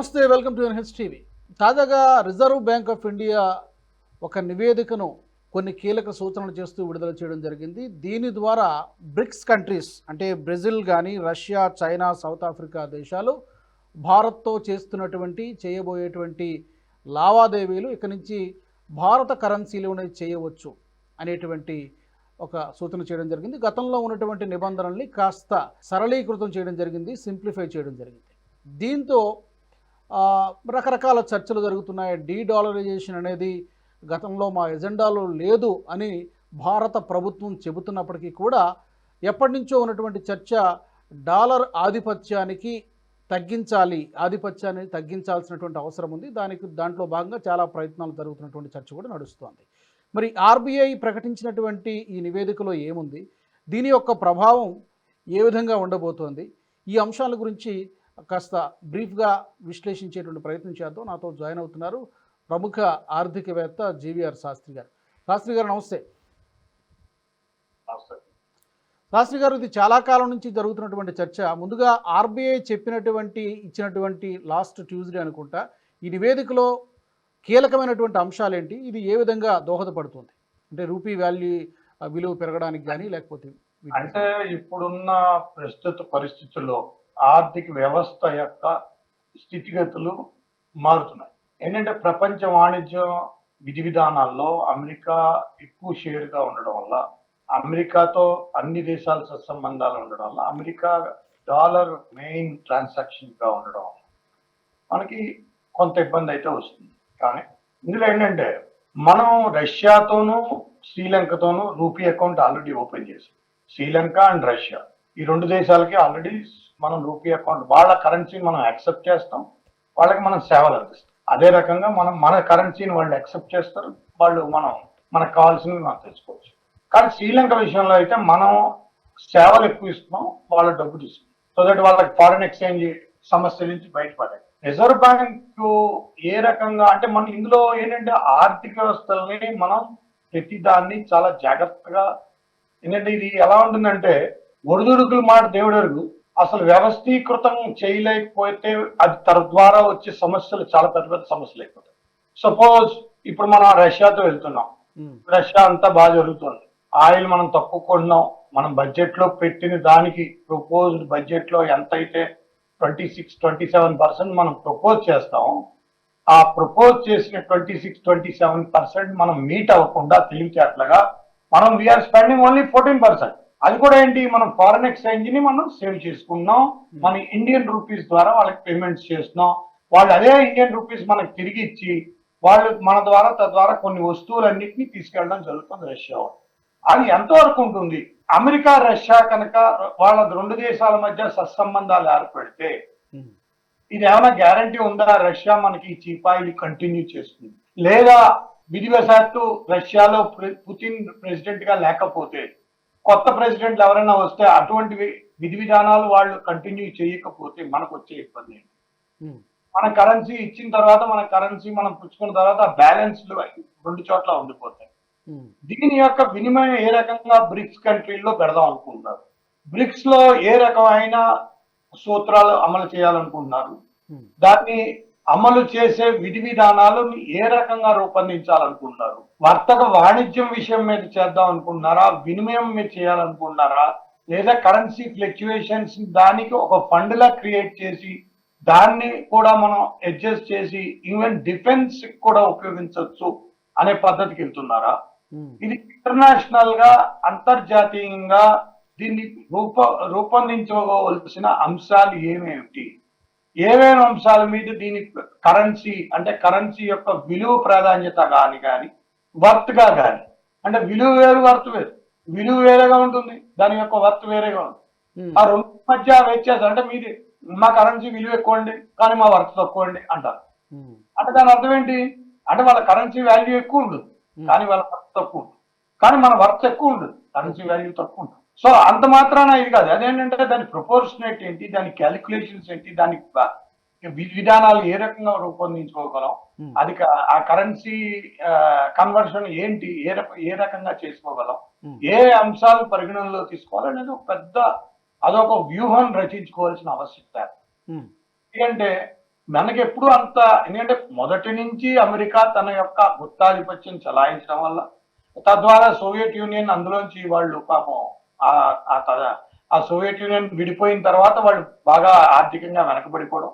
నమస్తే welcome to NH TV. తాజాగా reserve bank of India ఒక నివేదికను కొన్ని కీలక సూచనలు చేస్తూ విడుదల చేయడం జరిగింది. దీని ద్వారా బ్రిక్స్ కంట్రీస్ అంటే బ్రెజిల్ కానీ రష్యా చైనా సౌత్ ఆఫ్రికా దేశాలు భారత్తో చేస్తున్నటువంటి చేయబోయేటువంటి లావాదేవీలు ఇక నుంచి భారత కరెన్సీలోనే చేయవచ్చు అనేటువంటి ఒక సూచన చేయడం జరిగింది. గతంలో ఉన్నటువంటి నిబంధనల్ని కాస్త సరళీకృతం చేయడం జరిగింది సింప్లిఫై చేయడం జరిగింది. దీంతో రకరకాల చర్చలు జరుగుతున్నాయి. డీ డాలరైజేషన్ అనేది గతంలో మా ఎజెండాలో లేదు అని భారత ప్రభుత్వం చెబుతున్నప్పటికీ కూడా ఎప్పటి నుంచో ఉన్నటువంటి చర్చ డాలర్ ఆధిపత్యానికి తగ్గించాలి ఆధిపత్యాన్ని తగ్గించాల్సినటువంటి అవసరం ఉంది. దానికి దాంట్లో భాగంగా చాలా ప్రయత్నాలు జరుగుతున్నటువంటి చర్చ కూడా నడుస్తోంది. మరి ఆర్బీఐ ప్రకటించినటువంటి ఈ నివేదికలో ఏముంది? దీని యొక్క ప్రభావం ఏ విధంగా ఉండబోతోంది? ఈ అంశాల గురించి కాస్త బ్రీఫ్గా విశ్లేషించేటువంటి ప్రయత్నం చేద్దాం. నాతో జాయిన్ అవుతున్నారు ప్రముఖ ఆర్థికవేత్త జీవీఆర్ శాస్త్రి గారు. శాస్త్రి గారు నమస్తే. శాస్త్రి గారు ఇది చాలా కాలం నుంచి జరుగుతున్నటువంటి చర్చ. ముందుగా ఆర్బీఐ చెప్పినటువంటి ఇచ్చినటువంటి లాస్ట్ ట్యూస్డే అనుకుంటా ఈ నివేదికలో కీలకమైనటువంటి అంశాలు ఏంటి ఇది ఏ విధంగా దోహదపడుతుంది? అంటే రూపీ వాల్యూ విలువ పెరగడానికి కానీ లేకపోతే అంటే ఇప్పుడున్న ప్రస్తుత పరిస్థితుల్లో ఆర్థిక వ్యవస్థ యొక్క స్థితిగతులు మారుతున్నాయి. ఏంటంటే ప్రపంచ వాణిజ్యం విధి విధానాల్లో అమెరికా ఎక్కువ షేర్గా ఉండడం వల్ల అమెరికాతో అన్ని దేశాల సత్సంబంధాలు ఉండడం వల్ల అమెరికా డాలర్ మెయిన్ ట్రాన్సాక్షన్గా ఉండడం వల్ల మనకి కొంత ఇబ్బంది అయితే వస్తుంది. కానీ ఇందులో ఏంటంటే మనం రష్యాతోనూ శ్రీలంకతోనూ రూపీ అకౌంట్ ఆల్రెడీ ఓపెన్ చేసాం శ్రీలంక అండ్ రష్యా ఈ రెండు దేశాలకి ఆల్రెడీ మనం రూపీ అకౌంట్ వాళ్ళ కరెన్సీని మనం యాక్సెప్ట్ చేస్తాం వాళ్ళకి మనం సేవలు అందిస్తాం. అదే రకంగా మనం మన కరెన్సీని వాళ్ళు యాక్సెప్ట్ చేస్తారు వాళ్ళు మనం మనకు కావాల్సినవి మనం తెచ్చుకోవచ్చు. కానీ శ్రీలంక విషయంలో అయితే మనం సేవలు ఎక్కువ ఇస్తున్నాం వాళ్ళ డబ్బు తీసుకున్నాం సో దట్ వాళ్ళకి ఫారెన్ ఎక్స్చేంజ్ సమస్య నుంచి బయటపడాలి రిజర్వ్ బ్యాంక్ ఏ రకంగా అంటే మనం ఇందులో ఏంటంటే ఆర్థిక వ్యవస్థల్ని మనం ప్రతి దాన్ని చాలా జాగ్రత్తగా ఎందుకంటే ఇది ఎలా ఉంటుందంటే ఒడిదుడుకులు మాట దేవుడరుగు అసలు వ్యవస్థీకృతం చేయలేకపోతే అది తద్వారా వచ్చే సమస్యలు చాలా పెద్ద పెద్ద సమస్యలు అయిపోతాయి. సపోజ్ ఇప్పుడు మనం రష్యాతో వెళ్తున్నాం. ఉమ్, రష్యా అంతా బాగా జరుగుతుంది. ఆయిల్ మనం తక్కువ కొన్నాం. మనం బడ్జెట్లో పెట్టిన దానికి ప్రపోజ్డ్ బడ్జెట్లో ఎంత అయితే twenty six twenty seven percent మనం ప్రపోజ్ చేస్తాం ఆ ప్రపోజ్ చేసిన twenty six twenty seven percent మనం మీట్ అవ్వకుండా తెలివితేటలుగా మనం we are spending only fourteen percent అది కూడా ఏంటి? మనం ఫారెన్ ఎక్స్చేంజ్ని మనం సేవ్ చేసుకున్నాం మన ఇండియన్ రూపీస్ ద్వారా వాళ్ళకి పేమెంట్స్ చేస్తున్నాం. వాళ్ళు అదే ఇండియన్ రూపీస్ మనకి తిరిగి ఇచ్చి వాళ్ళు మన ద్వారా తద్వారా కొన్ని వస్తువులన్నింటినీ తీసుకెళ్ళడం జరుగుతుంది రష్యా వాళ్ళు. అది ఎంతవరకు ఉంటుంది? అమెరికా రష్యా కనుక వాళ్ళ రెండు దేశాల మధ్య సత్సంబంధాలు ఏర్పడితే ఇది ఏమైనా గ్యారంటీ ఉందా? రష్యా మనకి ఈ చీపాయిలు కంటిన్యూ చేస్తుంది. లేదా విధివశాత్తు రష్యాలో పుతిన్ ప్రెసిడెంట్గా లేకపోతే కొత్త ప్రెసిడెంట్లు ఎవరైనా వస్తే అటువంటి విధి విధానాలు వాళ్ళు కంటిన్యూ చేయకపోతే మనకు వచ్చే ఇబ్బంది ఏంటి? మన కరెన్సీ ఇచ్చిన తర్వాత మన కరెన్సీ మనం పుచ్చుకున్న తర్వాత బ్యాలెన్స్ రెండు చోట్ల ఉండిపోతాయి. దీని యొక్క వినిమయం ఏ రకంగా బ్రిక్స్ కంట్రీల్లో పెడదాం అనుకుంటున్నారు? బ్రిక్స్లో ఏ రకమైన సూత్రాలు అమలు చేయాలనుకుంటున్నారు. దాన్ని అమలు చేసే విధి విధానాలను ఏ రకంగా రూపొందించాలనుకుంటున్నారు? వర్తక వాణిజ్యం విషయం మీద చేద్దాం అనుకుంటున్నారా? వినిమయం మీద చేయాలనుకుంటున్నారా? లేదా కరెన్సీ ఫ్లక్చుయేషన్స్ దానికి ఒక ఫండ్ లా క్రియేట్ చేసి దాన్ని కూడా మనం అడ్జస్ట్ చేసి ఈవెన్ డిఫెన్స్ కూడా ఉపయోగించవచ్చు అనే పద్ధతికి వెళ్తున్నారా? ఇది ఇంటర్నేషనల్గా అంతర్జాతీయంగా దీన్ని రూప రూపొందించవలసిన అంశాలు ఏమేమిటి? ఏమేమి అంశాల మీద దీని కరెన్సీ అంటే కరెన్సీ యొక్క విలువ ప్రాధాన్యత కాని కానీ వర్త్గా కానీ అంటే విలువ వేరు వర్త్ వేరు. విలువ వేరేగా ఉంటుంది దాని యొక్క వర్త్ వేరేగా ఉంటుంది. ఆ రెండు మధ్య వ్యత్యాసం అంటే మీది మా కరెన్సీ విలువ ఎక్కువ అండి కానీ మా వర్త్ తక్కువ అండి అంటారు. అంటే దాని అర్థం ఏంటి? అంటే వాళ్ళ కరెన్సీ వాల్యూ ఎక్కువ ఉండదు కానీ వాళ్ళ వర్త్ తక్కువ ఉంటుంది. కానీ మన వర్త్ ఎక్కువ ఉండదు కరెన్సీ వాల్యూ తక్కువ ఉంటుంది. సో అంత మాత్రాన ఇది కాదు. అదేంటంటే దాని ప్రపోర్షనేట్ ఏంటి దాని క్యాలిక్యులేషన్స్ ఏంటి దాని విధానాలు ఏ రకంగా రూపొందించుకోగలం అది ఆ కరెన్సీ కన్వర్షన్ ఏంటి ఏ ఏ రకంగా చేసుకోగలం. ఏ అంశాలు పరిగణనలో తీసుకోవాలనేది ఒక పెద్ద అదొక వ్యూహం రచించుకోవాల్సిన ఆవశ్యకత. ఎందుకంటే మనకి ఎప్పుడు అంత ఎందుకంటే మొదటి నుంచి అమెరికా తన యొక్క గుత్తాధిపత్యం చలాయించడం వల్ల తద్వారా సోవియట్ యూనియన్ అందులోంచి వాళ్ళు పాపం ఆ- ఆ త- ఆ సోవియట్ యూనియన్ విడిపోయిన తర్వాత వాళ్ళు బాగా ఆర్థికంగా వెనకబడిపోవడం.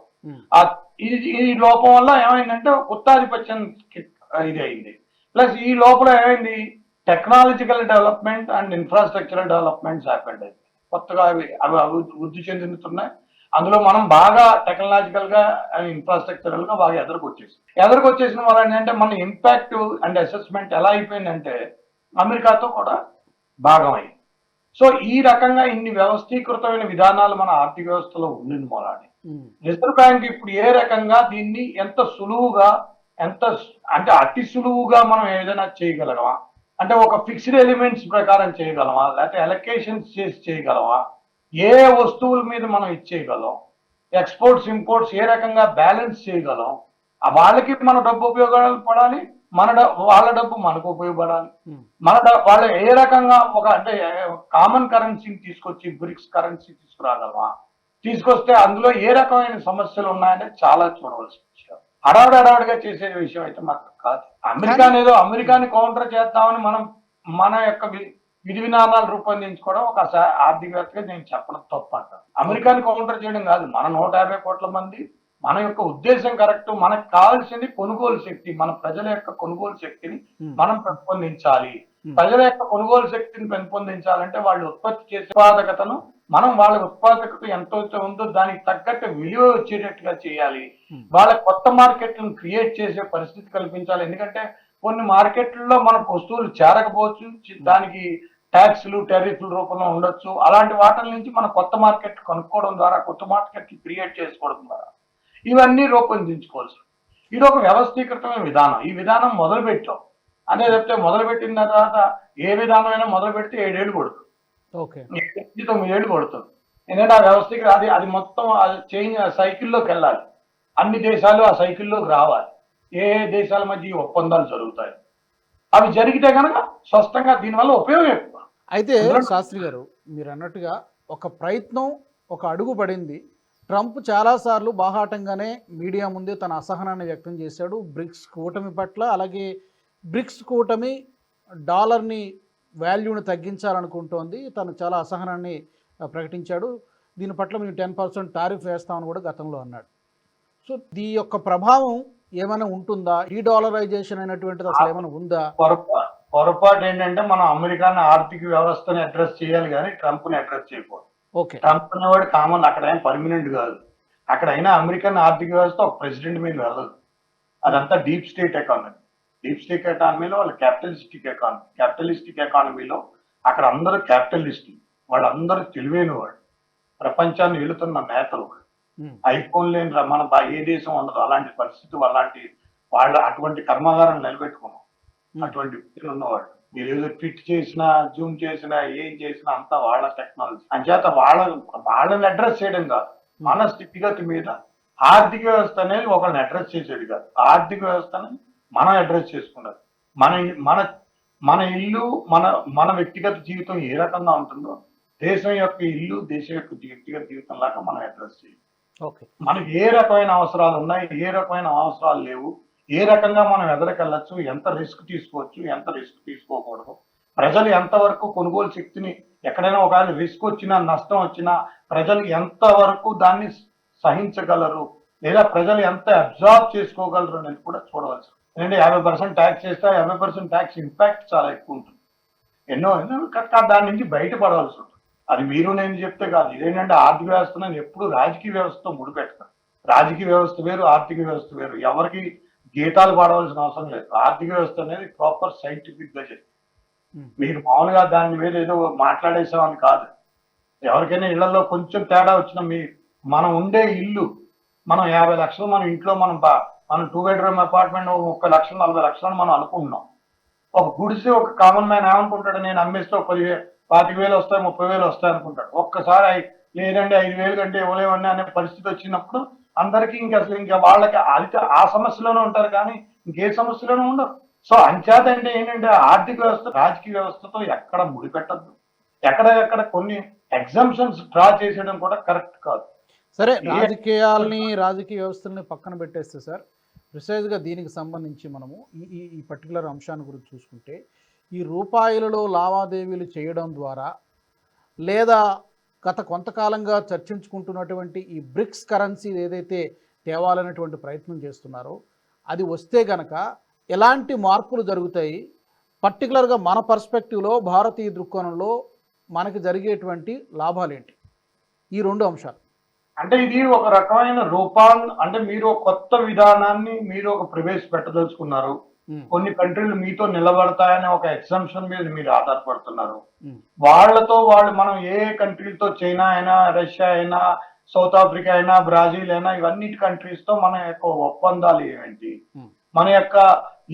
ఆ ఈ ఈ లోపం వల్ల ఏమైందంటే గుత్తాధిపత్యం కి- ఇది అయింది ప్లస్ ఈ లోపల ఏమైంది? Technological development and infrastructural developments happened కొత్తగా అవి అవి అభివృద్ధి వృద్ధి చెందుతున్నాయి. అందులో మనం బాగా టెక్నాలజికల్గా అండ్ ఇన్ఫ్రాస్ట్రక్చరల్గా బాగా ఎదురుకొచ్చేసి ఎదురుకొచ్చేసిన వల్ల ఏంటంటే మన ఇంపాక్ట్ అండ్ అసెస్మెంట్ ఎలా అయిపోయిందంటే అమెరికాతో కూడా భాగం అయింది సో ఈ రకంగా ఇన్ని వ్యవస్థీకృతమైన విధానాలు మన ఆర్థిక వ్యవస్థలో ఉండింది మొలాని ఉమ్, రిజర్వ్ బ్యాంక్ ఇప్పుడు ఏ రకంగా దీన్ని ఎంత సులువుగా ఎంత అంటే అతి సులువుగా మనం ఏదైనా చేయగలమా అంటే ఒక ఫిక్స్డ్ ఎలిమెంట్స్ ప్రకారం చేయగలమా? లేకపోతే ఎలకేషన్స్ చేసి చేయగలమా? ఏ వస్తువుల మీద మనం ఇచ్చేయగలం ఎక్స్పోర్ట్స్ ఇంపోర్ట్స్ ఏ రకంగా బ్యాలెన్స్ చేయగలం? ఆ వాళ్ళకి మన డబ్బు ఉపయోగపడాలి మన వాళ్ళ డబ్బు మనకు ఉపయోగపడాలి. మన వాళ్ళు ఏ రకంగా ఒక అంటే కామన్ కరెన్సీని తీసుకొచ్చి బ్రిక్స్ కరెన్సీ తీసుకురాగలమా? తీసుకొస్తే అందులో ఏ రకమైన సమస్యలు ఉన్నాయనేది చాలా చూడవలసిన విషయం హడావుడి హడావుడిగా చేసే విషయం అయితే మాత్రం కాదు. అమెరికా ఏదో అమెరికాని కౌంటర్ చేద్దామని మనం మన యొక్క విధి విధానాలు రూపొందించుకోవడం ఒక ఆర్థికవేత్తగా నేను చెప్పడం తప్పు అంటాను. అమెరికాని కౌంటర్ చేయడం కాదు మన నూట యాభై కోట్ల మంది మన యొక్క ఉద్దేశం కరెక్ట్ మనకు కావాల్సింది కొనుగోలు శక్తి మన ప్రజల యొక్క కొనుగోలు శక్తిని ఉమ్, మనం పెంపొందించాలి. Hmm. ప్రజల యొక్క కొనుగోలు శక్తిని పెంపొందించాలంటే వాళ్ళు ఉత్పత్తి చేసే ఉత్పాదకతను మనం వాళ్ళ ఉత్పాదకత ఎంత ఉందో దానికి తగ్గట్టు విలువ వచ్చేటట్టుగా చేయాలి. Hmm. వాళ్ళ కొత్త మార్కెట్లను క్రియేట్ చేసే పరిస్థితి కల్పించాలి. ఎందుకంటే కొన్ని మార్కెట్లలో మన వస్తువులు చేరకపోవచ్చు దానికి ట్యాక్స్లు టెరిఫ్ల రూపంలో ఉండొచ్చు. అలాంటి వాటి నుంచి మన కొత్త మార్కెట్ కనుక్కోవడం ద్వారా కొత్త మార్కెట్ క్రియేట్ చేసుకోవడం ద్వారా. ఇవన్నీ రూపొందించుకోవాల్సి ఇది ఒక వ్యవస్థీకృతమైన విధానం. ఈ విధానం మొదలు పెట్టాం అదే చెప్తే మొదలు పెట్టిన తర్వాత ఏ విధానమైనా మొదలు పెడితే ఏడేళ్ళు పడుతుంది ఎనిమిది తొమ్మిది ఏళ్ళు పడుతుంది ఎందుకంటే ఆ వ్యవస్థకి అది అది మొత్తం అది చేంజ్ సైకిల్లోకి వెళ్ళాలి. అన్ని దేశాలు ఆ సైకిల్లోకి రావాలి. ఏ ఏ దేశాల మధ్య ఈ ఒప్పందాలు జరుగుతాయి. అవి జరిగితే కనుక స్పష్టంగా దీనివల్ల ఉపయోగం ఎక్కువ. అయితే శాస్త్రి గారు మీరు అన్నట్టుగా ఒక ప్రయత్నం ఒక అడుగు పడింది. ట్రంప్ చాలాసార్లు బాహాటంగానే మీడియా ముందే తన అసహనాన్ని వ్యక్తం చేశాడు. బ్రిక్స్ కూటమి పట్ల అలాగే బ్రిక్స్ కూటమి డాలర్ని వాల్యూని తగ్గించాలనుకుంటోంది. తను చాలా అసహనాన్ని ప్రకటించాడు. దీని పట్ల మేము టెన్ పర్సెంట్ టారిఫ్ వేస్తామని కూడా గతంలో అన్నాడు. సో దీ యొక్క ప్రభావం ఏమైనా ఉంటుందా? ఈ డాలరైజేషన్ అయినటువంటిది అసలు ఏమైనా ఉందా? పొరపాటు ఏంటంటే మనం అమెరికాని ఆర్థిక వ్యవస్థను అడ్రస్ చేయాలి కానీ ట్రంప్ని అడ్రస్ చేయకూడదు. ట్రంప్ అనేవాడు కామన్ అక్కడ ఏం పర్మనెంట్ కాదు. అక్కడ అయినా అమెరికన్ ఆర్థిక వ్యవస్థ ఒక ప్రెసిడెంట్ మీద వెళ్ళదు. అదంతా deep state economy. Deep state ఎకానమీలో వాళ్ళు క్యాపిటలిస్టిక్ ఎకానమీ క్యాపిటలిస్టిక్ ఎకానమీలో అక్కడ అందరూ క్యాపిటలిస్ట్ వాళ్ళందరూ తెలివైన వాడు ప్రపంచాన్ని వెళుతున్న నేతలు ఐఫోన్ లేని మన ఏ దేశం ఉండదు. అలాంటి పరిస్థితి అలాంటి వాళ్ళ అటువంటి కర్మాగారం నిలబెట్టుకున్నాం అటువంటి వ్యక్తులు ఉన్నవాళ్ళు. మీరు ఏదో ట్విట్ చేసినా జూమ్ చేసినా ఏం చేసినా అంతా వాళ్ళ టెక్నాలజీ అంచేత వాళ్ళ వాళ్ళని అడ్రస్ చేయడం కాదు. మన స్థితిగతి మీద ఆర్థిక వ్యవస్థ అనేది ఒకళ్ళని అడ్రస్ చేసేది కాదు. ఆర్థిక వ్యవస్థని మనం అడ్రస్ చేసుకున్నది. మన మన మన ఇల్లు మన మన వ్యక్తిగత జీవితం ఏ రకంగా ఉంటుందో దేశం యొక్క ఇల్లు దేశం యొక్క వ్యక్తిగత జీవితం లాగా మనం అడ్రస్ చేయాలి. ఓకే. మనకి ఏ రకమైన అవసరాలు ఉన్నాయి ఏ రకమైన అవసరాలు లేవు ఏ రకంగా మనం ఎదరికెళ్ళచ్చు ఎంత రిస్క్ తీసుకోవచ్చు ఎంత రిస్క్ తీసుకోకూడదు ప్రజలు ఎంతవరకు కొనుగోలు శక్తిని ఎక్కడైనా ఒకవేళ రిస్క్ వచ్చినా నష్టం వచ్చినా ప్రజలు ఎంతవరకు దాన్ని సహించగలరు లేదా ప్రజలు ఎంత అబ్జార్బ్ చేసుకోగలరు అనేది కూడా చూడవచ్చు ఎందుకంటే యాభై పర్సెంట్ ట్యాక్స్ చేస్తే యాభై పర్సెంట్ ట్యాక్స్ ఇంపాక్ట్ చాలా ఎక్కువ ఉంటుంది. ఎన్నో ఎన్నో దాని నుంచి బయటపడవలసి ఉంటుంది. అది మీరు నేను చెప్తే కాదు. ఇదేంటంటే ఆర్థిక వ్యవస్థ నేను ఎప్పుడు రాజకీయ వ్యవస్థతో ముడిపెడతాను రాజకీయ వ్యవస్థ వేరు ఆర్థిక వ్యవస్థ వేరు. ఎవరికి గీతాలు పాడవలసిన అవసరం లేదు. ఆర్థిక వ్యవస్థ అనేది ప్రాపర్ సైంటిఫిక్గా మీరు మామూలుగా దాని మీద ఏదో మాట్లాడేసామని కాదు. ఎవరికైనా ఇళ్ళలో కొంచెం తేడా వచ్చినా మీ మనం ఉండే ఇల్లు మనం యాభై లక్షలు మన ఇంట్లో మనం బా- మనం టూ బెడ్రూమ్ అపార్ట్మెంట్ ముప్పై లక్షలు నలభై లక్షలు మనం అనుకుంటున్నాం. ఒక గుడిసి ఒక కామన్ మ్యాన్ ఏమనుకుంటాడు? నేను అమ్మేస్తే ఒక పదివేలు పాతిక వేలు వస్తాయి ముప్పై వేలు వస్తాయి అనుకుంటాడు. ఒక్కసారి లేదండి ఐదు వేలు కంటే ఇవ్వలేమని అనే పరిస్థితి వచ్చినప్పుడు అందరికీ ఇంకా అసలు ఇంకా వాళ్ళకి అది ఆ సమస్యలోనే ఉంటారు కానీ ఇంకే సమస్యలోనూ ఉండరు. సో అంచేత అంటే ఏంటంటే ఆర్థిక వ్యవస్థ రాజకీయ వ్యవస్థతో ఎక్కడ ముడిపెట్టద్దు. ఎక్కడ ఎక్కడ కొన్ని ఎగ్జామ్షన్స్ డ్రా చేసేయడం కూడా కరెక్ట్ కాదు. సరే రాజకీయాల్ని రాజకీయ వ్యవస్థల్ని పక్కన పెట్టేస్తే సార్ ప్రిసైజ్గా దీనికి సంబంధించి మనము ఈ ఈ ఈ పర్టికులర్ అంశాన్ని గురించి చూసుకుంటే ఈ రూపాయలలో లావాదేవీలు చేయడం ద్వారా లేదా గత కొంతకాలంగా చర్చించుకుంటున్నటువంటి ఈ బ్రిక్స్ కరెన్సీ ఏదైతే తేవాలనేటువంటి ప్రయత్నం చేస్తున్నారో అది వస్తే గనక ఎలాంటి మార్పులు జరుగుతాయి? పర్టికులర్గా మన పర్స్పెక్టివ్లో భారతీయ దృక్కోణంలో మనకి జరిగేటువంటి లాభాలు ఏంటి ఈ రెండు అంశాలు. అంటే ఇది ఒక రకమైన రూపాన్ అంటే మీరు కొత్త విధానాన్ని మీరు ఒక ప్రవేశపెట్టదలుచుకున్నారు. కొన్ని కంట్రీలు మీతో నిలబడతాయనే ఒక ఎగ్జంప్షన్ మీద మీరు ఆధారపడుతున్నారు. ఉమ్, వాళ్ళతో వాళ్ళు మనం ఏ కంట్రీలతో చైనా అయినా రష్యా అయినా సౌత్ ఆఫ్రికా అయినా బ్రాజిల్ అయినా ఇవన్నిటి కంట్రీస్తో మన యొక్క ఒప్పందాలు ఏమిటి? ఉమ్. మన యొక్క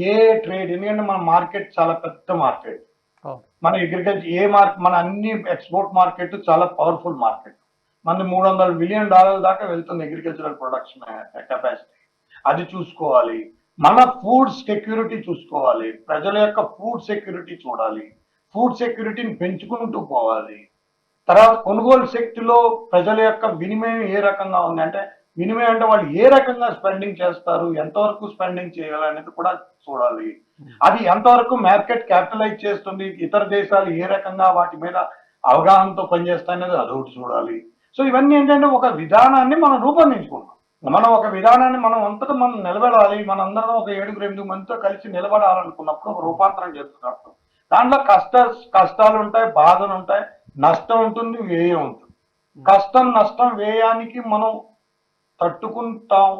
ఏ ట్రేడ్ ఎందుకంటే మన మార్కెట్ చాలా పెద్ద మార్కెట్. అవును మన అగ్రికల్చర్ ఏ మార్కెట్ మన అన్ని ఎక్స్పోర్ట్ మార్కెట్ చాలా పవర్ఫుల్ మార్కెట్ మన మూడు వందల మిలియన్ డాలర్ల దాకా వెళ్తుంది అగ్రికల్చరల్ ప్రొడక్షన్ కెపాసిటీ అది చూసుకోవాలి. మన ఫుడ్ సెక్యూరిటీ చూసుకోవాలి. ప్రజల యొక్క ఫుడ్ సెక్యూరిటీ చూడాలి. ఫుడ్ సెక్యూరిటీని పెంచుకుంటూ పోవాలి. తర్వాత కొనుగోలు శక్తిలో ప్రజల యొక్క వినిమయం ఏ రకంగా ఉంది? అంటే వినిమయం అంటే వాళ్ళు ఏ రకంగా స్పెండింగ్ చేస్తారు? ఎంతవరకు స్పెండింగ్ చేయాలి అనేది కూడా చూడాలి. అది ఎంతవరకు మార్కెట్ క్యాపిటలైజ్ చేస్తుంది? ఇతర దేశాలు ఏ రకంగా వాటి మీద అవగాహనతో పనిచేస్తాయనేది అదొకటి చూడాలి. సో ఇవన్నీ ఏంటంటే ఒక విధానాన్ని మనం రూపొందించుకుంటాం మనం ఒక విధానాన్ని మనం అంతటా మనం నిలబడాలి. మనందరం ఒక ఏడుగురు ఎనిమిది మందితో కలిసి నిలబడాలనుకున్నప్పుడు ఒక రూపాంతరం చేస్తున్నప్పుడు దాంట్లో కష్ట కష్టాలు ఉంటాయి బాధలు ఉంటాయి నష్టం ఉంటుంది వ్యయం ఉంటుంది. కష్టం నష్టం వ్యయానికి మనం తట్టుకుంటాం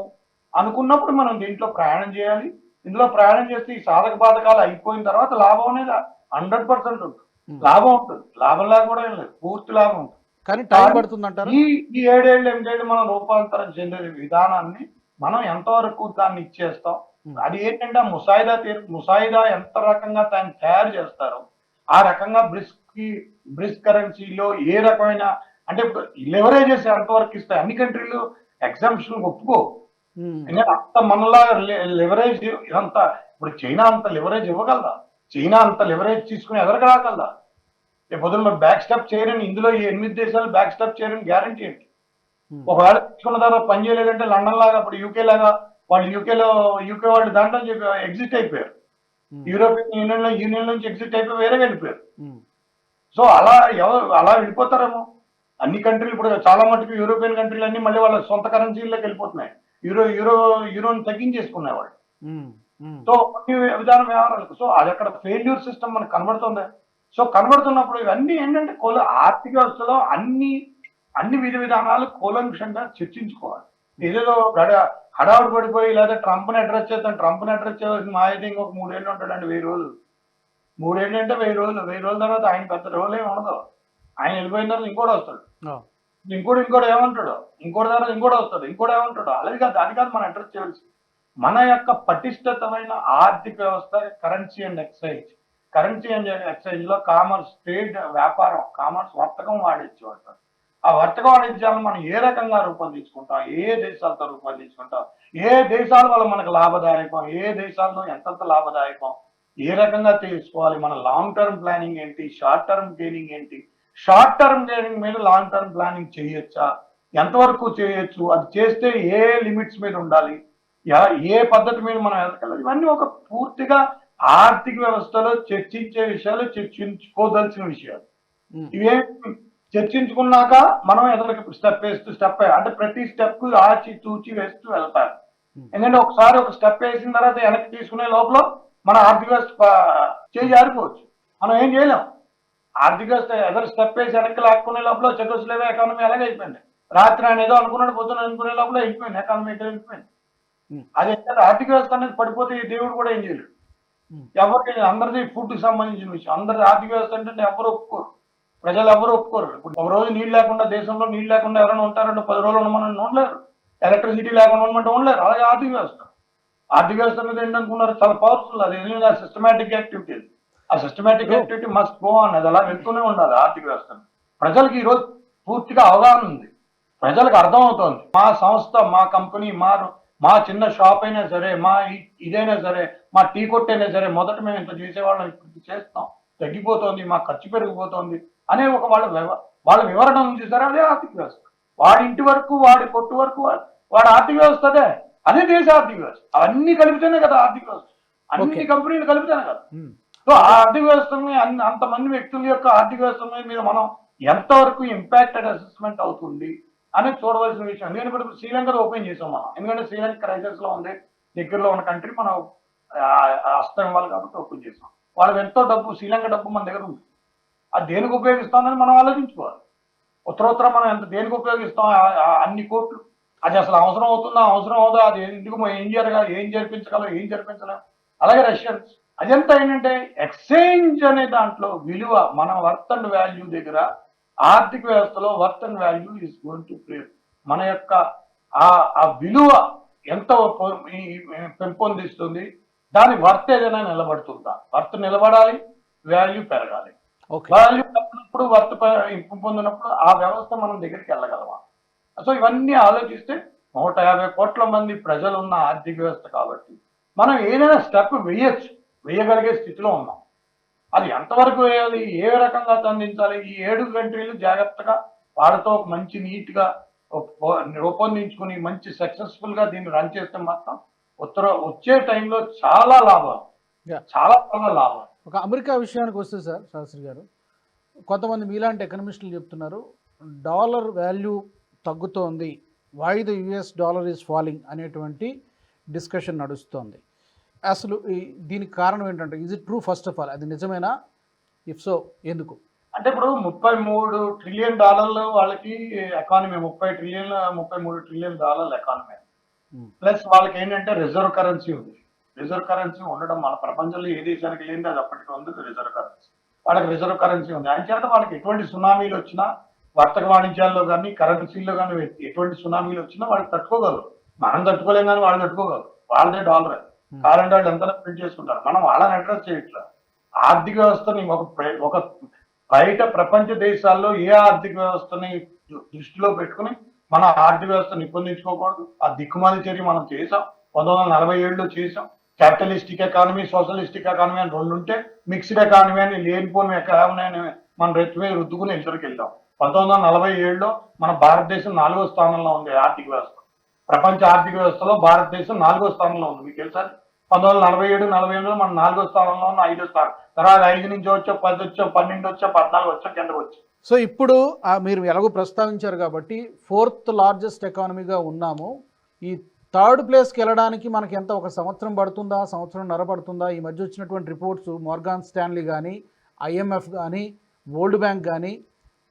అనుకున్నప్పుడు మనం దీంట్లో ప్రయాణం చేయాలి. ఇందులో ప్రయాణం చేస్తే ఈ సాధక బాధకాలు అయిపోయిన తర్వాత లాభం అనేది హండ్రెడ్ పర్సెంట్ ఉంటుంది. లాభం ఉంటుంది. లాభం ఏం లేదు. పూర్తి లాభం ఉంటుంది. కానీ టైం పడుతుందంటారా? ఈ ఈ ఏడేళ్ళు ఎనిమిదేళ్ళు మనం రూపాంతరం చెందే విధానాన్ని మనం ఎంతవరకు దాన్ని ఇచ్చేస్తాం. అది ఏంటంటే ముసాయిదా తీర్ ముసాయిదా ఎంత రకంగా దాన్ని తయారు చేస్తారో ఆ రకంగా బ్రిస్క్కి బ్రిస్క్ కరెన్సీలో ఏ రకమైన అంటే లెవరేజెస్ ఎంతవరకు ఇస్తాయి? అన్ని కంట్రీలు ఎగ్జామ్షన్ ఒప్పుకో. అంత మనలా లెవరేజ్ అంత ఇప్పుడు చైనా అంత లెవరేజ్ ఇవ్వగలదా? చైనా అంత లెవరేజ్ తీసుకుని ఎదరకు రాగలదా రేపు మరి బ్యాక్ స్టెప్ చేయరని ఇందులో ఈ ఎనిమిది దేశాలు బ్యాక్ స్టెప్ చేయరని గ్యారంటీ ఏంటి? ఉమ్, ఒకవేళ తీసుకున్న తర్వాత పని చేయలేదంటే లండన్ లాగా అప్పుడు యూకే లాగా వాళ్ళు యూకేలో యూకే వాళ్ళు దాంట్లో ఎగ్జిట్ అయిపోయారు. యూరోపియన్ యూనియన్లో యూనియన్ నుంచి ఎగ్జిట్ అయిపోయి వేరే వెళ్ళిపోయారు. సో అలా ఎవరు అలా వెళ్ళిపోతారేమో? అన్ని కంట్రీలు ఇప్పుడు చాలా మటుకు యూరోపియన్ కంట్రీలు అన్ని మళ్ళీ వాళ్ళ సొంత కరెన్సీలోకి వెళ్ళిపోతున్నాయి. యూరో యూరో యూరోని తగ్గించేసుకున్నాయి వాళ్ళు సో కొన్ని విధాన వ్యవహారాలకు సో అది అక్కడ ఫెయిల్యూర్ సిస్టమ్ మనకు కనబడుతుంది? సో కనబడుతున్నప్పుడు ఇవన్నీ ఏంటంటే కోల ఆర్థిక వ్యవస్థలో అన్ని అన్ని విధి విధానాలు కూలంకషంగా చర్చించుకోవాలి. ఏదేదో గడ హడావుడు పడిపోయి లేదా ట్రంప్ని అడ్రస్ చేద్దాం ట్రంప్ని అడ్రస్ చేయవలసిన మా అయితే ఇంకొక మూడేళ్ళు ఉంటాడండి వెయ్యి రోజులు. మూడేళ్ళు అంటే వెయ్యి రోజులు వెయ్యి రోజుల తర్వాత ఆయన పెద్ద రోజులు ఏమి ఉండదు. ఆయన వెళ్ళిపోయిన తర్వాత ఇంకోటి వస్తాడు. ఇంకోటి ఇంకోటి ఏమంటాడు? ఇంకోటి తర్వాత ఇంకోటి వస్తాడు ఇంకోటి ఏమంటాడు? అలాగే కాదు అది కాదు మనం అడ్రస్ చేయవలసి మన యొక్క పటిష్టతమైన ఆర్థిక వ్యవస్థ కరెన్సీ అండ్ ఎక్సైజ్ కరెన్సీ ఎక్స్చేంజ్లో కామర్స్ ట్రేడ్ వ్యాపారం కామర్స్ వర్తకం వాణిజ్యం ఆ వర్తక వాణిజ్యాలను మనం ఏ రకంగా రూపొందించుకుంటాం? ఏ దేశాలతో రూపొందించుకుంటాం? ఏ దేశాల వల్ల మనకు లాభదాయకం? ఏ దేశాల్లో ఎంతంత లాభదాయకం? ఏ రకంగా తెలుసుకోవాలి? మన లాంగ్ టర్మ్ ప్లానింగ్ ఏంటి? షార్ట్ టర్మ్ గెయినింగ్ ఏంటి? షార్ట్ టర్మ్ గెయినింగ్ మీద లాంగ్ టర్మ్ ప్లానింగ్ చేయొచ్చా? ఎంతవరకు చేయొచ్చు? అది చేస్తే ఏ లిమిట్స్ మీద ఉండాలి? యా- ఏ పద్ధతి మీద మనం ఎదగలం ఇవన్నీ ఒక పూర్తిగా ఆర్థిక వ్యవస్థలో చర్చించే విషయాలు చర్చించుకోదలసిన విషయాలు. ఇవే చర్చించుకున్నాక మనం ఎదురుకి స్టెప్ వేస్తూ స్టెప్ అంటే ప్రతి స్టెప్ ఆచి తూచి వేస్తూ వెళ్తారు. ఎందుకంటే ఒకసారి ఒక స్టెప్ వేసిన తర్వాత వెనక్కి తీసుకునే లోపల మన ఆర్థిక వ్యవస్థ ప- చేయి జారిపోవచ్చు. మనం ఏం చేయలేం. ఆర్థిక వ్యవస్థ ఎదురు స్టెప్ వేసి వెనక్కి లాక్కునే లోపల చెకోస్లేవే ఎకానమీ అలాగే అయిపోయింది. రాత్రి ఆయన ఏదో అనుకున్నాడు పొద్దున అనుకునే లోపల వెళ్ళిపోయింది ఎకానమీ వెళ్ళిపోయింది Hmm. అది ఆర్థిక వ్యవస్థ అనేది పడిపోతే ఈ దేవుడు కూడా ఏం చేయలేడు. Hmm. ఎవరికి అందరిది ఫుడ్ సంబంధించిన విషయం. అందరిది ఆర్థిక వ్యవస్థ అంటే ఎవరు ఒప్పుకోరు. ప్రజలు ఎవరు ఒప్పుకోరు. ఇప్పుడు ఒక రోజు నీళ్ళు లేకుండా దేశంలో నీళ్ళు లేకుండా ఎవరైనా ఉంటారంటే పది రోజులు ఉండమని ఉండలేరు. ఎలక్ట్రిసిటీ లేకుండా ఉండమంటే ఉండలేరు. అలాగే ఆర్థిక వ్యవస్థ. ఆర్థిక వ్యవస్థ మీద ఏంటనుకున్నారు? చాలా పవర్ఫుల్ అది సిస్టమేటిక్ యాక్టివిటీ ఆ సిస్టమేటిక్ యాక్టివిటీ మస్ట్ గో అని అది అలా వెళ్తూనే ఉండాలి ఆర్థిక వ్యవస్థ ప్రజలకు ఈ రోజు పూర్తిగా అవగాహన ఉంది. ప్రజలకు అర్థం అవుతోంది మా సంస్థ మా కంపెనీ మా మా చిన్న షాప్ అయినా సరే మా ఇదైనా సరే మా టీ కొట్టు అయినా సరే మొదట మేము ఇంత చేసేవాళ్ళం ఇప్పుడు చేస్తాం. తగ్గిపోతోంది మా ఖర్చు పెరిగిపోతోంది అనే ఒక వాళ్ళ వాళ్ళ వివరణ ఉంది సరే అదే ఆర్థిక వ్యవస్థ. వాడి ఇంటి వరకు వాడి కొట్టు వరకు వాడి- ఆర్థిక వ్యవస్థ అదే. అదే దేశ ఆర్థిక వ్యవస్థ. అవన్నీ కలిపితేనే కదా ఆర్థిక వ్యవస్థ. అన్ని. కంపెనీలు కలిపితేనే కదా. సో ఆ ఆర్థిక వ్యవస్థని అన్ని అంతమంది వ్యక్తుల యొక్క ఆర్థిక వ్యవస్థ మీద మనం ఎంతవరకు ఇంపాక్టెడ్ అసెస్మెంట్ అవుతుంది? అనేది చూడవలసిన విషయం. ఎందుకంటే ఇప్పుడు శ్రీలంక ఓపెన్ చేసాం మనం ఎందుకంటే శ్రీలంక క్రైసిస్లో ఉంది. దగ్గరలో ఉన్న కంట్రీ మనం అస్తం ఇవ్వాలి కాబట్టి ఓపెన్ చేసాం వాళ్ళకి ఎంతో డబ్బు శ్రీలంక డబ్బు మన దగ్గర ఉంది. అది దేనికి ఉపయోగిస్తామని మనం ఆలోచించుకోవాలి. ఉత్తరోత్తర మనం ఎంత దేనికి ఉపయోగిస్తాం? అన్ని కోట్లు. అది అసలు అవసరం అవుతుందా? అవసరం అవుదా? అది ఎందుకు ఏం జరగాలి ఏం జరిపించగలం? ఏం జరిపించలేం? అలాగే రష్యన్స్ అదంతా ఏంటంటే ఎక్స్చేంజ్ అనే దాంట్లో విలువ మన వర్త్ అండ్ వాల్యూ దగ్గర ఆర్థిక వ్యవస్థలో worth and value is going to play. మన యొక్క ఆ ఆ విలువ ఎంత పెంపొందిస్తుంది దాని వర్త్ ఏదైనా నిలబడుతుందా? వర్త్ నిలబడాలి వాల్యూ పెరగాలి. వాల్యూ పెరిగినప్పుడు వర్త్ పొందినప్పుడు ఆ వ్యవస్థ మనం దగ్గరికి వెళ్ళగలమా? సో ఇవన్నీ ఆలోచిస్తే నూట యాభై కోట్ల మంది ప్రజలు ఉన్న ఆర్థిక వ్యవస్థ కాబట్టి మనం ఏదైనా స్టెప్ వేయొచ్చు వేయగలిగే స్థితిలో ఉన్నాం. అది ఎంతవరకు వేయాలి? ఏ రకంగా అందించాలి ఈ ఏడు కంట్రీలు జాగ్రత్తగా ఒక మంచి నీట్గా ఒక- రూపొందించుకుని మంచి సక్సెస్ఫుల్గా దీన్ని రన్ చేస్తే మాత్రం ఉత్తర వచ్చే టైంలో చాలా లాభం. చాలా చాలా లాభం ఒక అమెరికా విషయానికి వస్తే సార్ శాస్త్రి గారు కొంతమంది మీలాంటి ఎకనమిస్టులు చెప్తున్నారు డాలర్ వాల్యూ తగ్గుతోంది why the US dollar is falling అనేటువంటి డిస్కషన్ నడుస్తోంది. అసలు దీనికి కారణం ఏంటంటే ఇది ట్రూ ఫస్ట్ ఆఫ్ ఆల్ అది నిజమేనా? ఇఫ్ సో ఎందుకు? అంటే ఇప్పుడు ముప్పై మూడు ట్రిలియన్ డాలర్లు వాళ్ళకి ఎకానమీ ముప్పై ట్రిలియన్ ముప్పై మూడు ట్రిలియన్ డాలర్ల ఎకానమీ. ప్లస్ వాళ్ళకి ఏంటంటే రిజర్వ్ కరెన్సీ ఉంది. రిజర్వ్ కరెన్సీ ఉండడం మన ప్రపంచంలో ఏ దేశానికి లేనిది అది అప్పటికి ఉంది రిజర్వ్ కరెన్సీ వాళ్ళకి రిజర్వ్ కరెన్సీ ఉంది. అంచేత వాళ్ళకి ఎటువంటి సునామీలు వచ్చినా వర్తక వాణిజ్యాల్లో కానీ కరెన్సీల్లో కానీ ఎటువంటి సునామీలు వచ్చినా వాళ్ళకి తట్టుకోగలరు. మనం తట్టుకోలేం కానీ వాళ్ళు తట్టుకోగలరు. వాళ్ళదే డాలర్ Hmm. Hmm. కాలంటే వాళ్ళు ఎంత ప్రింట్ చేసుకుంటారు? మనం వాళ్ళని అడ్రస్ చేయట్లేదు ఆర్థిక వ్యవస్థని ఒక ప్ర- ఒక బయట ప్రపంచ దేశాల్లో ఏ ఆర్థిక వ్యవస్థని దృష్టిలో పెట్టుకుని మన ఆర్థిక వ్యవస్థ నిప్పొందించుకోకూడదు ఆ దిక్కుమాలి చర్య మనం చేసాం పంతొమ్మిది వందల నలభై ఏడులో చేసాం క్యాపిటలిస్టిక్ ఎకానమీ సోషలిస్టిక్ ఎకానమీ అని రెండు ఉంటే మిక్స్డ్ ఎకానమీ అని లేనిపోని ఎకానమీ అని మనం రెచ్చి రుద్దుకుని ఇద్దరికి వెళ్తాం పంతొమ్మిది వందల నలభై ఏడులో మన భారతదేశం నాలుగో స్థానంలో ఉంది ఆర్థిక వ్యవస్థ. ప్రపంచ ఆర్థిక వ్యవస్థలో భారతదేశం నాలుగో స్థానంలో ఉంది. మీకు తెలుసా పంతొమ్మిది వందల నలభై ఏడు నలభై ఎనిమిదిలో మనం నాలుగో స్థానంలో ఉన్న ఐదో స్థానం. తర్వాత ఐదు నుంచి వచ్చో పది వచ్చో పన్నెండు వచ్చో పద్నాలుగు వచ్చో కిందకు వచ్చి. సో ఇప్పుడు మీరు ఎలాగో ప్రస్తావించారు కాబట్టి ఫోర్త్ లార్జెస్ట్ ఎకానమీగా ఉన్నాము. ఈ థర్డ్ ప్లేస్కి వెళ్ళడానికి మనకి ఎంత ఒక సంవత్సరం పడుతుందా సంవత్సరం నరపడుతుందా ఈ మధ్య వచ్చినటువంటి రిపోర్ట్స్ మార్గాన్ స్టాన్లీ కానీ ఐఎంఎఫ్ కానీ వరల్డ్ బ్యాంక్ కానీ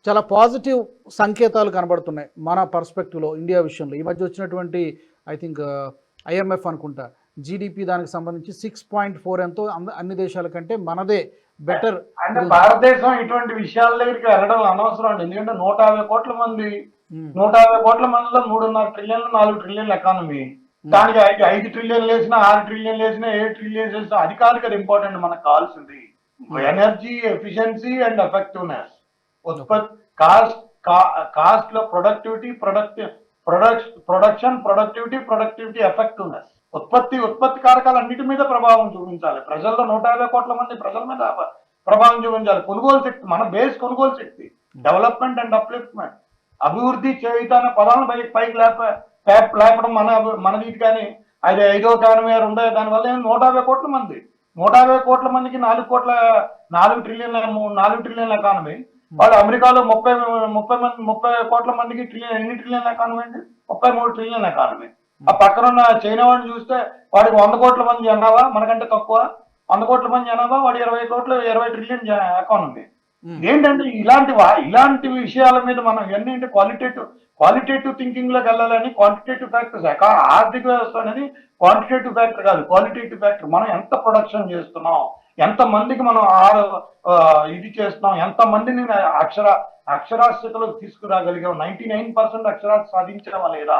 చాలా పాజిటివ్ సంకేతాలు కనబడుతున్నాయి మన పర్స్పెక్టివ్లో ఇండియా విషయంలో. ఈ మధ్య వచ్చినటువంటి ఐ థింక్ ఐఎంఎఫ్ అనుకుంటా. జీడిపి దానికి సంబంధించి సిక్స్ పాయింట్ ఫోర్ ఎంతో అన్ని దేశాల కంటే మనదే బెటర్ అంటే భారతదేశం ఇటువంటి విషయాల దగ్గరికి వెళ్ళడం అనవసరం అండి. ఎందుకంటే నూట యాభై కోట్ల మంది నూట యాభై కోట్ల మందిలో మూడున్నర ట్రిలియన్లు నాలుగు ట్రిలియన్ల ఎకానమీ దానికి ఐదు ఐదు ట్రిలియన్లు వేసినా ఆరు ట్రిలియన్లు వేసినా ఏడు ట్రిలియన్స్ వేసినా అది కాదు కదా ఇంపార్టెంట్ మనకు కావాల్సింది. ఎనర్జీ ఎఫిషియన్సీ అండ్ ఎఫెక్టివ్నెస్ ఉత్పత్తి కాస్ట్ కాస్ట్లో productivity product product production productivity productivity effectiveness ఉత్పత్తి ఉత్పత్తి కారకాలు అన్నిటి మీద ప్రభావం చూపించాలి. ప్రజల్లో నూట యాభై కోట్ల మంది ప్రజల మీద ప్రభావం చూపించాలి. కొనుగోలు శక్తి మన బేస్ కొనుగోలు శక్తి డెవలప్మెంట్ అండ్ అప్లిఫ్ట్మెంట్ అభివృద్ధి చేయుత అనే పదాలను పైకి పైకి లేప లేపడం మన మనది కానీ అది ఐదో ఎకానమీ రెండో దానివల్ల నూట యాభై కోట్ల మంది. నూట యాభై కోట్ల మందికి నాలుగు కోట్ల నాలుగు ట్రిలియన్ల నాలుగు ట్రిలియన్ల ఎకానమీ వాళ్ళు అమెరికాలో ముప్పై ముప్పై మంది ముప్పై కోట్ల మందికి ట్రిలియన్ ఎన్ని ట్రిలియన్ల ఎకానమీ అండి? ముప్పై మూడు ట్రిలియన్ ఎకానమీ ఆ పక్కన ఉన్న చైనా వాడిని చూస్తే వాడికి వంద కోట్ల మంది జనాభా మనకంటే తక్కువ. వంద కోట్ల మంది జనాభా వాడి ఇరవై కోట్ల ఇరవై ట్రిలియన్ ఎకానమీ ఏంటంటే ఇలాంటి ఇలాంటి విషయాల మీద మనం ఇవన్నీ అంటే క్వాలిటేటివ్ క్వాలిటేటివ్ థింకింగ్లోకి వెళ్ళాలని క్వాంటిటేటివ్ ఫ్యాక్టర్స్ ఆర్థిక వ్యవస్థ అనేది క్వాంటిటేటివ్ ఫ్యాక్టర్ కాదు క్వాలిటేటివ్ ఫ్యాక్టర్ మనం ఎంత ప్రొడక్షన్ చేస్తున్నాం ఎంత మందికి మనం ఆరు ఆ, ఇది చేస్తున్నాం ఎంత మందిని అక్షర అక్షరాస్యతలోకి తీసుకురాగలిగాం నైన్టీ నైన్ పర్సెంట్ అక్షరాస్యత సాధించామా లేదా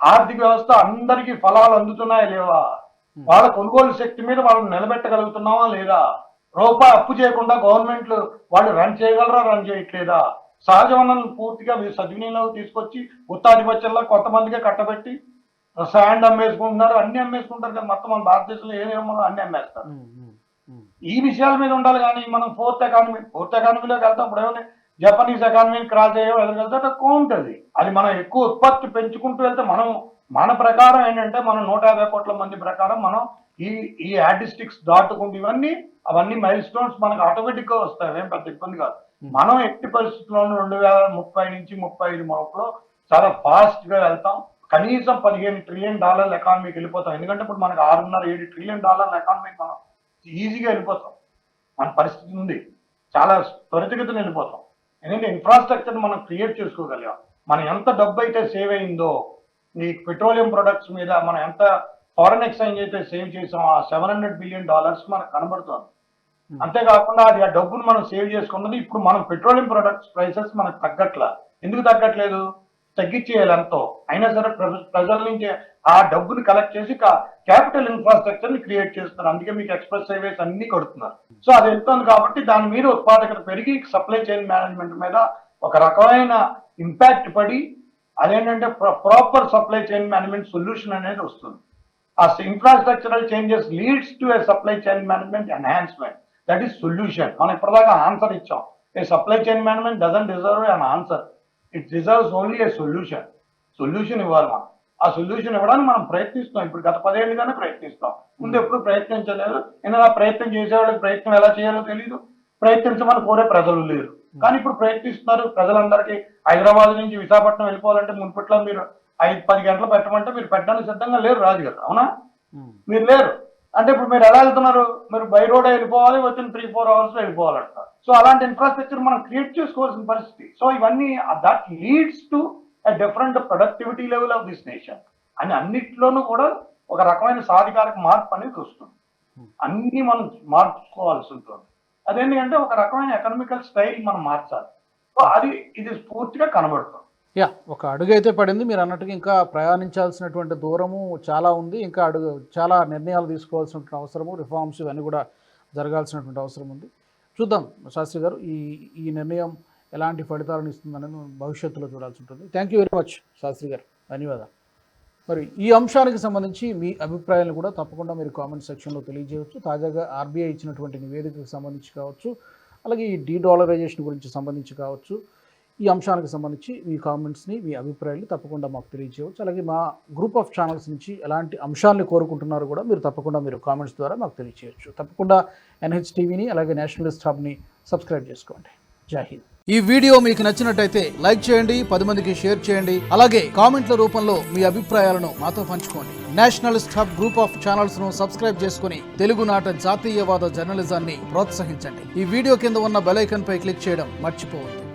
ఆర్థిక వ్యవస్థ అందరికీ ఫలాలు అందుతున్నాయా లేవా? వాళ్ళ కొనుగోలు శక్తి మీద వాళ్ళని నిలబెట్టగలుగుతున్నావా లేదా? రూపాయి అప్పు చేయకుండా గవర్నమెంట్లు వాళ్ళు రన్ చేయగలరా రన్ చేయట్లేదా? సహజ వనరులను పూర్తిగా వీ- సద్వినియోగం తీసుకొచ్చి ఉత్తాధిపత్యంలో కొంతమందిగా కట్టబెట్టి శాండ్ అమ్మేసుకుంటున్నారు అన్ని అమ్మేసుకుంటారు కదా మొత్తం మన భారతదేశంలో ఏమేమో అన్ని అమ్మేస్తారు. ఈ విషయాల మీద ఉండాలి కానీ మనం ఫోర్త్ ఎకానమీ ఫోర్త్ ఎకానమీలోకి వెళ్తాం ఇప్పుడు ఏమైనా జపనీస్ ఎకానమీ క్రాస్ అయ్యో ఎదురుకెళ్తే తక్కువ ఉంటుంది అది మనం ఎక్కువ ఉత్పత్తి పెంచుకుంటూ వెళ్తే మనం మన ప్రకారం ఏంటంటే మనం నూట యాభై కోట్ల మంది ప్రకారం మనం ఈ ఈ యాటిస్టిక్స్ దాటుకుంటూ ఇవన్నీ అవన్నీ మైల్ స్టోన్స్ మనకు ఆటోమేటిక్గా వస్తాయి. ఏం పెద్ద ఇబ్బంది కాదు. మనం ఎట్టి పరిస్థితుల్లోనూ రెండు వేల ముప్పై నుంచి ముప్పై ఐదు లోపల చాలా ఫాస్ట్గా వెళ్తాం. కనీసం పదిహేను ట్రిలియన్ డాలర్ల ఎకానమీకి వెళ్ళిపోతాం. ఎందుకంటే ఇప్పుడు మనకు ఆరున్నర ఏడు ట్రిలియన్ డాలర్ల ఎకానమీకి మనం ఈజీగా వెళ్ళిపోతాం. మన పరిస్థితి ఉంది. చాలా త్వరితగతిన వెళ్ళిపోతాం. ఎందుకంటే ఇన్ఫ్రాస్ట్రక్చర్ మనం క్రియేట్ చేసుకోగలిగాం. మనం ఎంత డబ్బు అయితే సేవ్ అయిందో ఈ పెట్రోలియం ప్రొడక్ట్స్ మీద మనం ఎంత ఫారెన్ ఎక్స్చేంజ్ అయితే సేవ్ చేసాం ఆ సెవెన్ హండ్రెడ్ బిలియన్ డాలర్స్ మనకు కనబడుతుంది. అంతేకాకుండా అది ఆ డబ్బును మనం సేవ్ చేసుకున్నది ఇప్పుడు మనం పెట్రోలియం ప్రొడక్ట్స్ ప్రైసెస్ మనకు తగ్గట్ల. ఎందుకు తగ్గట్లేదు? తగ్గించేయాలి ఎంతో అయినా సరే ప్రజల నుంచి ఆ డబ్బుని కలెక్ట్ చేసి క్యాపిటల్ ఇన్ఫ్రాస్ట్రక్చర్ని క్రియేట్ చేస్తున్నారు. అందుకే మీకు ఎక్స్ప్రెస్ హైవేస్ అన్ని కడుతున్నారు. సో అది వెళ్తుంది కాబట్టి దాని మీద ఉత్పాదకత పెరిగి సప్లై చైన్ మేనేజ్మెంట్ మీద ఒక రకమైన ఇంపాక్ట్ పడి అదేంటంటే proper supply chain management solution అనేది వస్తుంది. ఆ infrastructural changes leads to a supply chain management enhancement that is solution మనం ఇప్పటిదాకా ఆన్సర్ ఇచ్చాం. A supply chain management doesn't deserve an answer it reserves only a solution solution ఇవ్వాలి? మనం ఆ solution ఇవ్వడానికి మనం ప్రయత్నిస్తాం ఇప్పుడు గత పదేళ్ళుగానే ప్రయత్నిస్తాం ముందు ఎప్పుడు ప్రయత్నించలేదు. ఏదైనా ప్రయత్నం చేసేవాళ్ళకి ప్రయత్నం ఎలా చేయాలో తెలియదు ప్రయత్నించమని కోరే ప్రజలు లేరు. కానీ ఇప్పుడు ప్రయత్నిస్తున్నారు ప్రజలందరికీ. హైదరాబాద్ నుంచి విశాఖపట్నం వెళ్ళిపోవాలంటే మున్పట్లో మీరు ఐదు పది గంటలు పెట్టమంటే మీరు పెట్టడానికి సిద్ధంగా లేరు రాజుగారు. అవునా? ఉమ్. మీరు లేరు. అంటే ఇప్పుడు మీరు ఎలా వెళ్తున్నారు? మీరు బై రోడ్ వెళ్ళిపోవాలి వచ్చిన త్రీ ఫోర్ అవర్స్ వెళ్ళిపోవాలంట. సో అలాంటి ఇన్ఫ్రాస్ట్రక్చర్ మనం క్రియేట్ చేసుకోవాల్సిన పరిస్థితి. సో ఇవన్నీ that leads to different productivity level of this nation అని అన్నిట్లోనూ కూడా ఒక రకమైన సాధికారిక మార్పు అనేది వస్తుంది. అన్ని మనం మార్చుకోవాల్సి ఉంటుంది అదేంటంటే ఒక రకమైన ఎకనామికల్ స్టైల్ మనం మార్చాలి. సో అది ఇది పూర్తిగా కనబడుతుంది. యా ఒక అడుగు అయితే పడింది. మీరు అన్నట్టుగా ఇంకా ప్రయాణించాల్సినటువంటి దూరము చాలా ఉంది. ఇంకా అడుగు చాలా నిర్ణయాలు తీసుకోవాల్సినటువంటి అవసరము రిఫార్మ్స్ ఇవన్నీ కూడా జరగాల్సినటువంటి అవసరం ఉంది. చూద్దాం శాస్త్రి గారు ఈ ఈ నిర్ణయం ఎలాంటి ఫలితాలను ఇస్తుందనేది భవిష్యత్తులో చూడాల్సి ఉంటుంది. Thank you very much Shastri garu. ధన్యవాదాలు. మరి ఈ అంశానికి సంబంధించి మీ అభిప్రాయాలను కూడా తప్పకుండా మీరు కామెంట్ సెక్షన్లో తెలియజేయవచ్చు. తాజాగా ఆర్బీఐ ఇచ్చినటువంటి నివేదికకు సంబంధించి కావచ్చు అలాగే ఈ డీ డాలరైజేషన్ గురించి సంబంధించి కావచ్చు. ఈ అంశానికి సంబంధించి మీ కామెంట్స్ని మీ అభిప్రాయాలు తప్పకుండా మాకు తెలియజేయవచ్చు. అలాగే మా గ్రూప్ ఆఫ్ ఛానల్స్ నుంచి ఎలాంటి అంశాలను కోరుకుంటున్నారో కూడా మీరు తప్పకుండా మీరు కామెంట్స్ ద్వారా మాకు తెలియజేయవచ్చు. తప్పకుండా ఎన్హెచ్టీవీని అలాగే నేషనలిస్ట్ హబ్ని సబ్స్క్రైబ్ చేసుకోండి. జాహీద్ ఈ వీడియో మీకు నచ్చినట్టయితే లైక్ చేయండి పది మందికి షేర్ చేయండి అలాగే కామెంట్ల రూపంలో మీ అభిప్రాయాలను మాతో పంచుకోండి. నేషనలిస్ట్ హబ్ గ్రూప్ ఆఫ్ ఛానల్స్ను సబ్స్క్రైబ్ చేసుకుని తెలుగునాట జాతీయవాద జర్నలిజాన్ని ప్రోత్సహించండి. ఈ వీడియో కింద ఉన్న బెల్ పై క్లిక్ చేయడం మర్చిపోవద్దు.